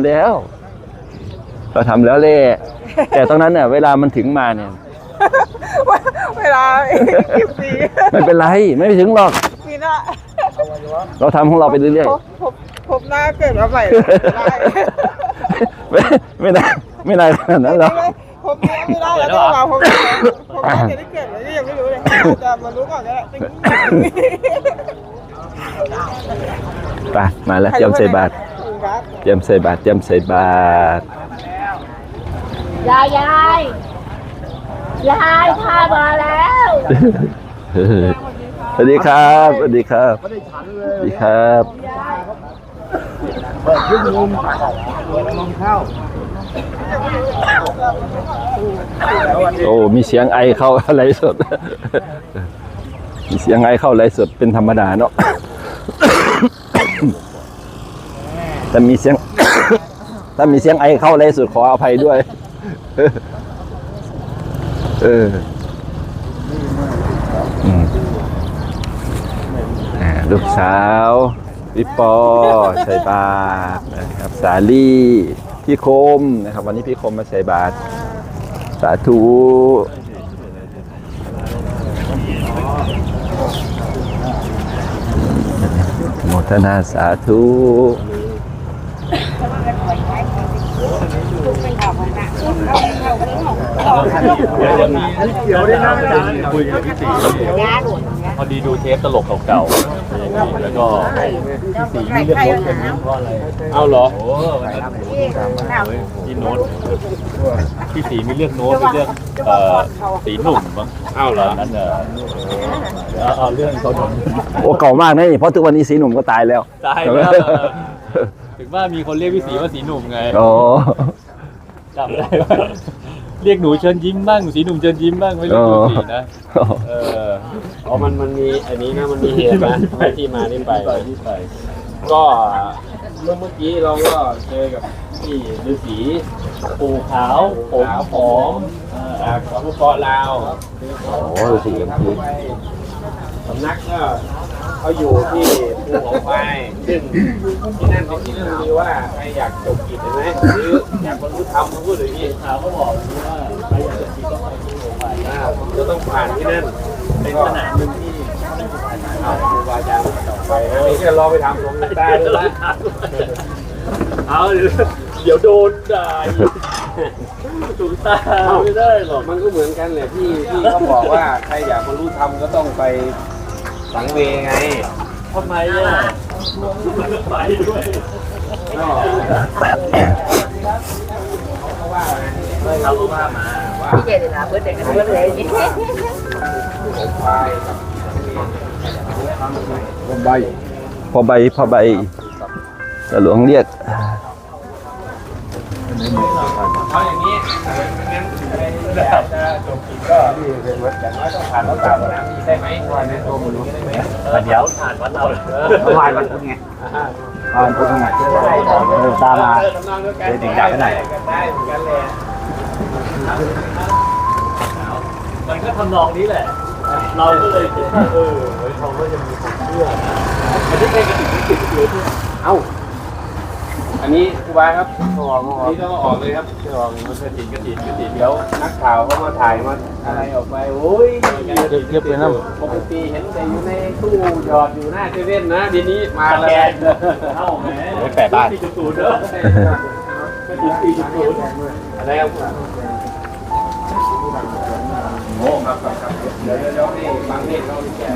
ำแล้ว เราทำแล้วแหละแต่ตรงนั้นเนี่ยเวลามันถึงมาเนี่ยเวลาสิบปีไม่เป็นไรไม่ถึงหรอกปีหน้าเราทำของเราไปเรื่อยพบพบพบหน้าเกิดมาใหม่ได้ๆไม่ไม่ได้ไม่ได้ขนาดนั้นหรอกพบเนี้ยไม่ได้แล้วจะมาพบนี้พบนี้จะได้เกิดอะไรยังไม่รู้เลยจะมารู้ก่อนก็ได้ไปมาแล้วเตรียมใส่บาตรครับ เตรียมใส่บาตรเตรียมใส่บาตรยายยายยายพามาแล้วสวัสดีครับสวัสดีครับสวัสดีครับโอ้มีเสียงไอเข้าอะไรสด มีเสียงไอเข้าอะไรสดเป็นธรรมดาเนาะ แต่มีเสียง ถ้ามีเสียงไอเข้าอะไรสดขออภัยด้วย เออลูกสาวพี่ปอใส่บาตรนะครับ สาลี่พี่คมนะครับ วันนี้พี่คมมาใส่บาตรสาธุโมทนาสาธุ เดี๋ยวได้นั่งจานคุยกับพี่ตีพอดีดูเทปตลกเก่าๆแล้วก็พี่ตีไม่เลือกโน้ตเป็นเพราะอะไรเอาเหรอโอ้พี่โน้ตพี่ตีไม่เลือกโน้ตไม่เลือกเอ่อสีหนุ่มมั้งเอาเหรอนั้นเออเอาเอาเรื่องเขาหนุ่มโอ้เก่ามากนะนี่เพราะทุกวันนี้สีหนุ่มก็ตายแล้วตายแล้วถึง ว่ามีคนเรียกพี่สีว่าสีหนุ่มไงโอ้จำได้ว่าเรียกหนูเชิญยิ้มบ้างสีหนุ่มเชิญยิ้มบ้างไม่เรียกหนูสีนะเอออ๋อมันมันมีอันนี้นะมันมีเหตุนะที่มาที่ไปไปที่ไปก็เมื่อเมื่อกี้เราก็เจอกับพี่ฤาษีปูขาวผมหอมจากสปปลาวโหฤาษีกันพูด สำนักก็เขาอยู่ที่ภูเขาไฟซึ่งที่นั่นเป็นที่นั่นคือว่าใครอยากจบกิจใช่ไหมหรืออยากบรรลุธรรมเขาพูดอย่างนี้ขาวก็บอกว่าใครอยากจะกินก็ไปที่โรงพยาบาลอ่าจะต้องผ่านที่นั่นเป็นสนามหนึ่งที่เอาครูบาอาจารย์ต่อไปนะนี่ก็รอไปทำลงใต้ด้วยนะเอาเดี๋ยวโดนด่า ถูกตาไม่ได้หรอกมันก็เหมือนกันเลยที่ที่เขาบอกว่าใครอยากบรรลุธรรมก็ต้องไปสังเวไงทำไมอะไปด้วยก็เขาว่ามาพี่เจเลยนะเพื่อนเด็กกันเพื่อนเลยไปกับพอใบพอใบตหลวงเรียก เอาอย่างนี้งั้นอยากจะจบกิจก็อย่างน้อยต้องผ่านวัดตาบน้ำนี้ได้ไหมวันนี้ตัวมันรู้ได้ไหมเดี๋ยวผ่านวัดเราเลยผ่านวันพุธไงผ่านพุธไงตามมาเดี๋ยวถึงจากกันไหนได้เหมือนกันเลยมันก็ทำนองนี้แหละ เราก็เลยคิดว่าเออเขาก็ยังมีความเชื่อมันไม่ใช่กระติกไม่ติดเลยที่เอ้า อันนี้ครูบาครับออกนี่ต้องออกเลยครับเชื่อว่ามันกระติกกระติกกระติกเดี๋ยวนักข่าวเขามาถ่ายมาอะไรออกไปโอ้ยเรียบไปน้ปกติเห็นแต่อยู่ในตู้หยอดอยู่หน้าเซเว่นนะเดี๋ยวนี้มาำแล้วแกนเข้าแหมแปดบ้านสี่จุดศูนย์เด้อกระติกสี่จุดศูนย์อะไรครับโอ้ครับครับครับเดี๋ยวเดี๋ยวเดี๋ยวนี่บางเรื่องเขาแก่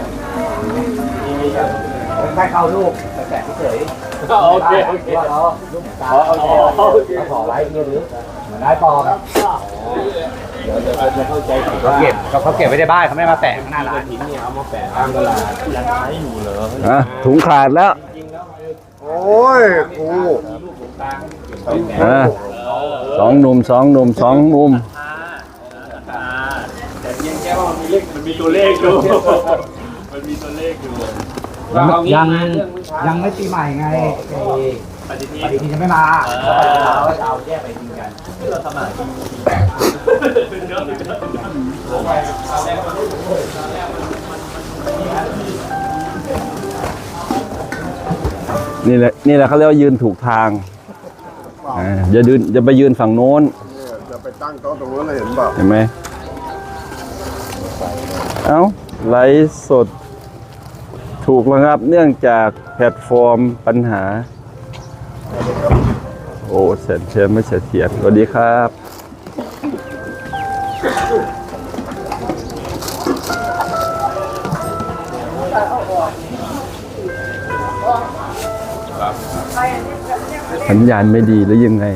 มีมีครับแค่เข้าลูกแต่แตะเฉย โอเคโอเคว่าเขาลูกตาอ๋อโอเคเขาขอไว้เงี้ยหรือเหมือนได้ปลอมเดี๋ยวเดี๋ยวจะเข้าใจผิดเขาว่าเก็บเขาเก็บไว้ในบ้านเขาไม่มาแตะข้างหน้าร้านหินเนี่ยเอามาแปะตามตลาดยังใช้อยู่เหรออะถุงขาดแล้ว โอ้ยกูอะสองหนุ่มสองหนุ่มสองมุมแต่เพียงแค่ว่ามันมีเลขมันมีตัวเลขอยู่มันมีตัวเลขอยู่ เราเอางี้ยังมาเรื่องมื้อเช้ายังไม่ปีใหม่ไงไอ้ปฏิทิปนฏิทินยังไม่มาเราจะเอาแยกไปกินกันเราทำอะไรเยอะนี่แหละนี่แหละเขาเรียกว่ายืนถูกทางอ่าอย่ายืนอย่าไปยืนฝั่งโน้นจะไปตั้งโต๊ะตรงนู้นเลยเห็นเปล่าเห็นไหมเอ้าไลฟ์สด ถูกระงับเนื่องจากแพลตฟอร์มปัญหา โอ้เสร็จเชียไม่เสร็จเทียนสวัสดีครับ สัญญาณไม่ดีหรือยังไง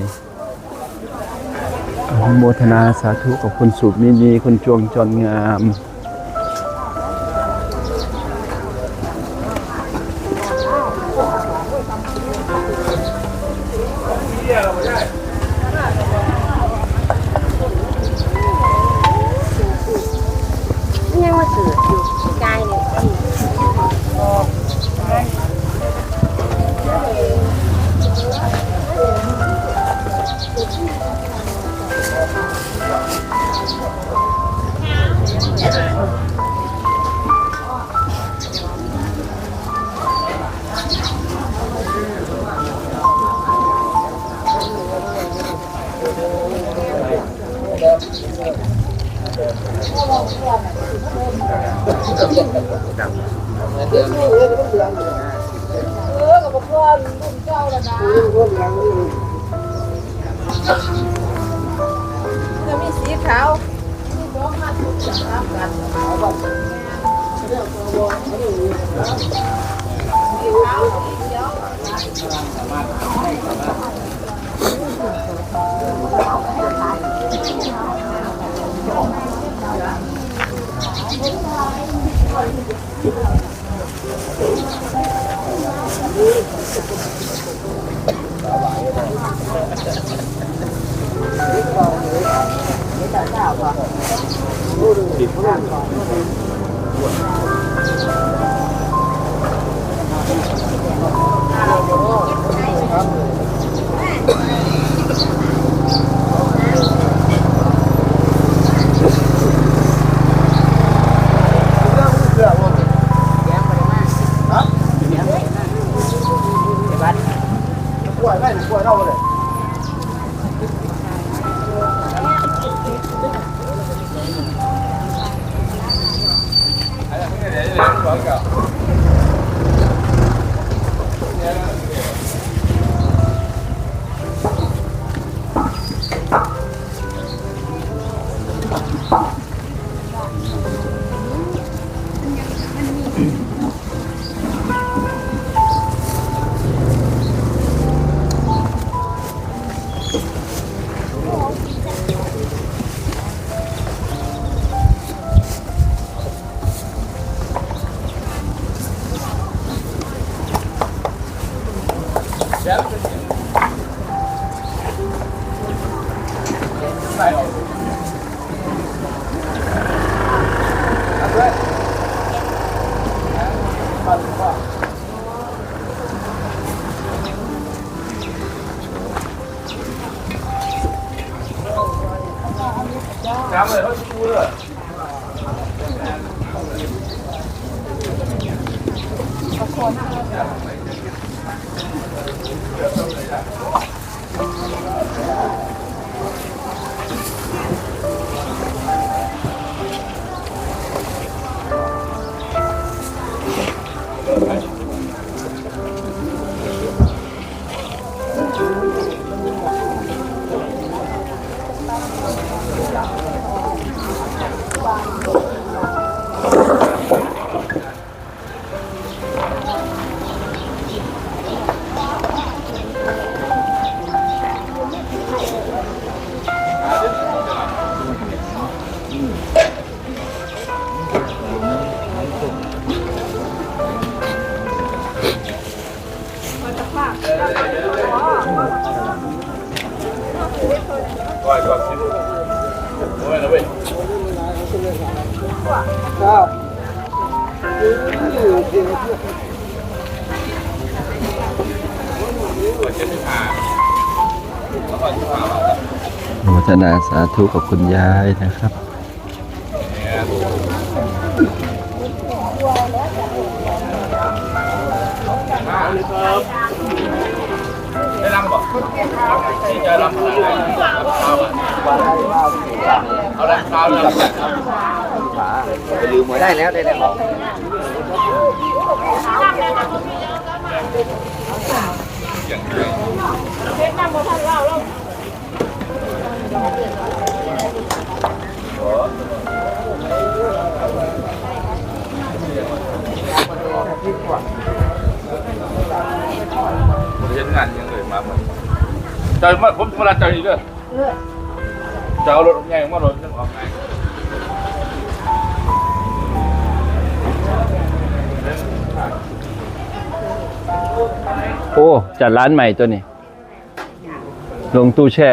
โมทนาสาธุกับคุณสุมินีคุณจวงจรงาม จะมีสีขาวอนุโ Thank you. มทนาสาธุกับคุณยายนะครับ ได้รับอกลืมไว้ได้แล้วได้แล้วผมเห็นงานยังเลยมาเหมือนเจอมาผมเว ลาเจออีกเด้อจะเอารถใหญ่มารถ โอ้ จัดร้านใหม่ตัวนี้ ลงตู้แช่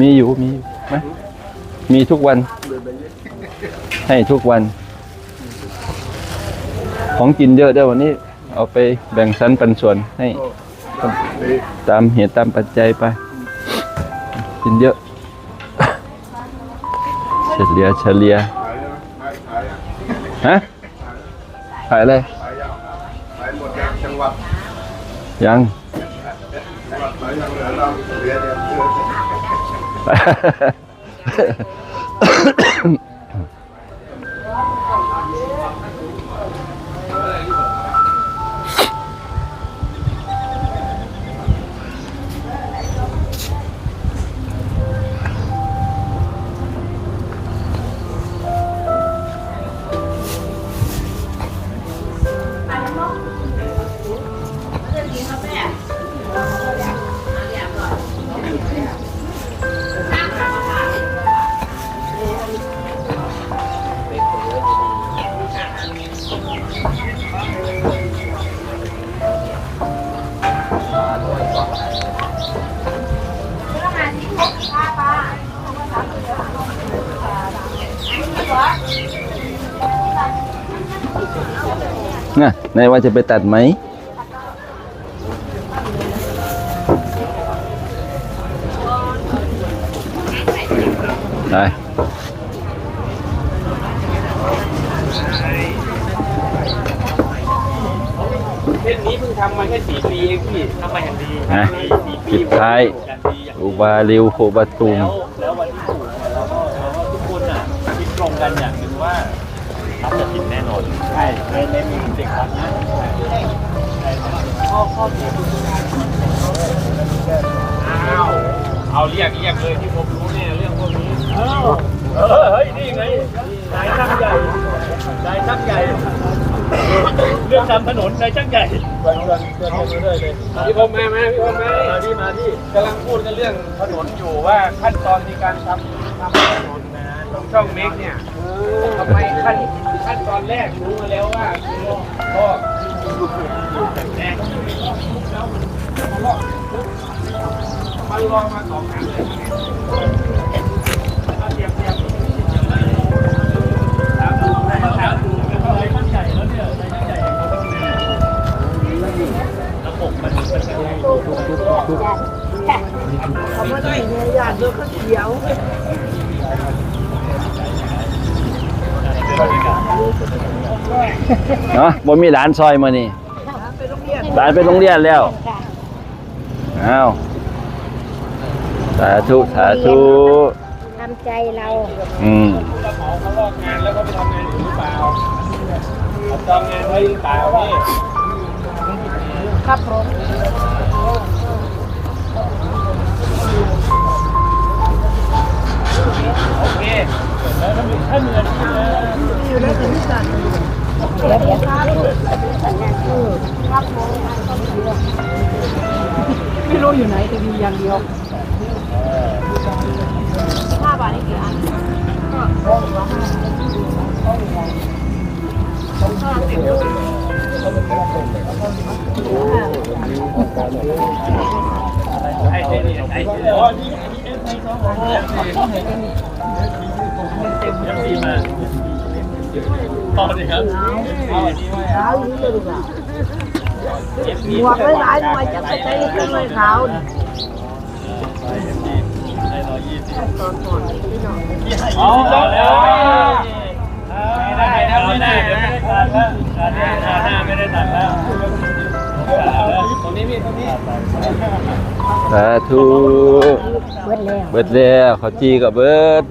มีอยู่ มีไหมมีทุกวัน ให้ทุกวัน ของกินเยอะด้อวันนี้ เอาไปแบ่งสรรปันส่วนให้ตามเหตุตามปัจจัยไป กินเยอะ เฉลี่ยเฉลี่ยฮะายอะไรไปหมดยังจังหวัดยัง จังหวัดไหนยังเหลือเราเหลือเดียวน่ะน ว่าจะไปตัดไหมได้เส้นนี้เพิ่งทำมาแค่สี่ปีเองพี่ทำมาอย่างดีนะปิดท้ายอุบาลิวโคบาตุม น่นอนใช่ไม่ไม่มีเด็กรับนะข้อข้อเสียคืออ้าวเอาเรียกเรียกเลยที่ผมรู้เนี่ยเรื่องพวกนี้เอ้าเออเฮ้ยนี่ไงนายช่างใหญ่นายช่างใหญ่เรื่องทำถนนนายช่างใหญ่เดินเดินเดินไปเรื่อยๆเลยพี่ผมมามาพี่ผมมามาที่มาที่กำลังพูดกันเรื่องถนนอยู่ว่าขั้นตอนในการทำทำถนน ช่องเมกเนี่ยทำไมขั้นขั้นตอนแรกรู้มาแล้วว่าคือพ่อแรกมันรอมาสองครั้งเลยเอาเทียบเทียบถามดูถามดูนายช่างใหญ่แล้วเนี่ยนายช่างใหญ่เขาต้องดูระบบมันมันจะยังไงเขาไม่ได้เเขียวเนาะบ่มีหลานซอยมานี่หลานไปโรงเรียนแล้วอ้าวสาธุสาธุทำใจเรา อืมรับเหมาเขาลอกงานแล้วก็ไปทำงานอยู่หรือเปล่าเขาจองงานไว้หรือเปล่าพี่ครับผมโอเค ไม่รู้อยู่ไหนแต่มีอย่างเดียวห้าบาทนี่กี่อันให้เจนี่ให้เจนี่อ๋อนี่อันนี้เอฟไอสองของเนี่ ยยังดีมาต่อเลยครับเอาอันนี้ไว้ขาวอยู่เลยล่ะหมวกหลายๆหน่วยจะไปใช้ขึ้นเลยขาวได้ร้อยยี่สิบตอนก่อนพี่น้องอ๋อแล้วไม่ได้นะไม่ได้ไม่ได้ตัดแล้วการนี้หน้าไม่ได้ตัดแล้วโอตรงนี้พี่ตรงนี้สาธุเบิดแล้วเบิดแล้วขอจีกับเบิด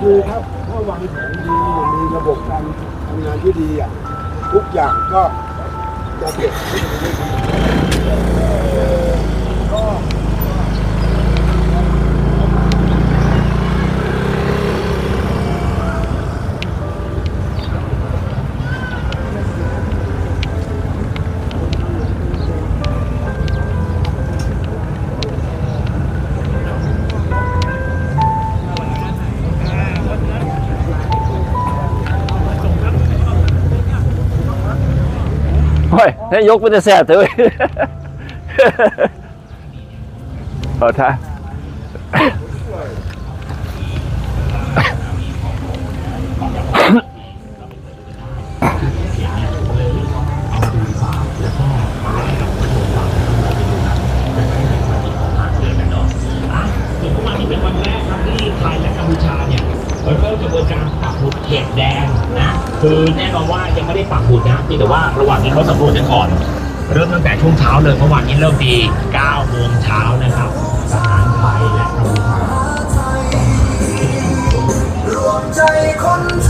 คือถ้าถ้าวางแผนดีมีระบบการทำงานที่ดีอะทุกอย่างก็จะเกิด ขึ้นได้ดีโอ้ยกมันจะแสบเถอะเว้ยขอท่าเมื่อวานนี้เป็นวันแรกครับที่ไทยและกัมพูชา เนี่ยเริ่มกระบวนการปักหมุดเขตแดงนะคือแน่นอนว่ายังไม่ได้ปักหมุดนะพี่แต่ว่าระหว่างนี้เขาสำรวจกันก่อน เริ่มตั้งแต่ช่วงเช้าเลยเมื่อวานนี้เริ่มดี9โมงเช้านะครับทหารไทยและกัมพูชารวมใจคนไท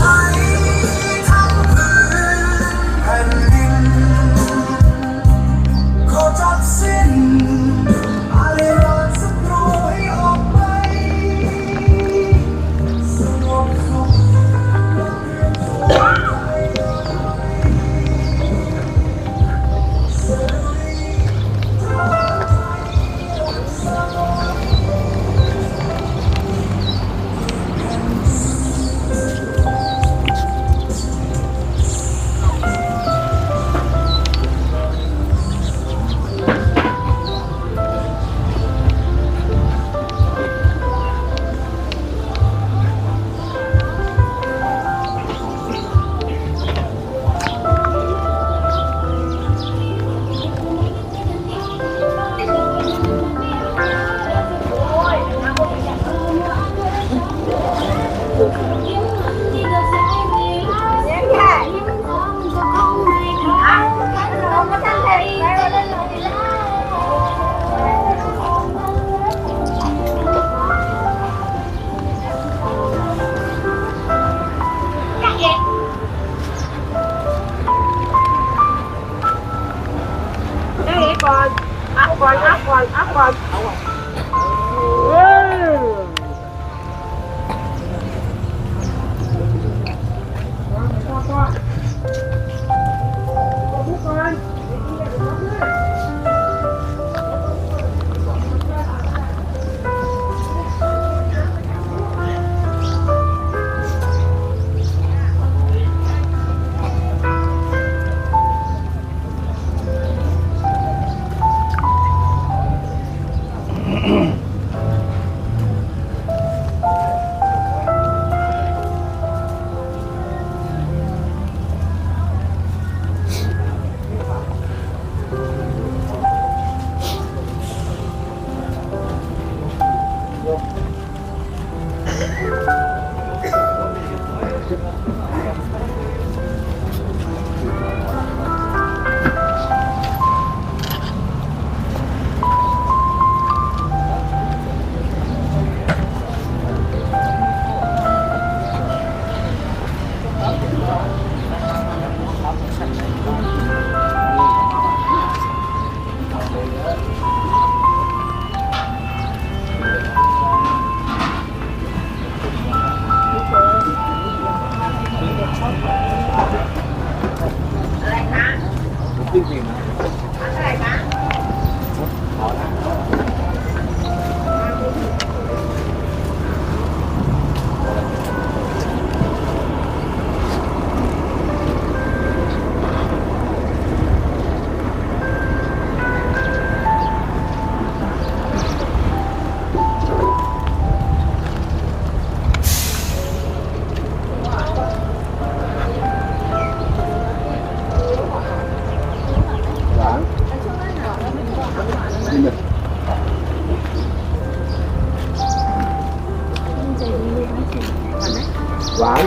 หวาน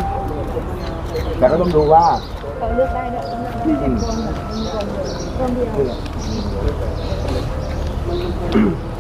แต่ก็ต้องดูว่าเขาเลือกได้ด้วยอืมคนเดียว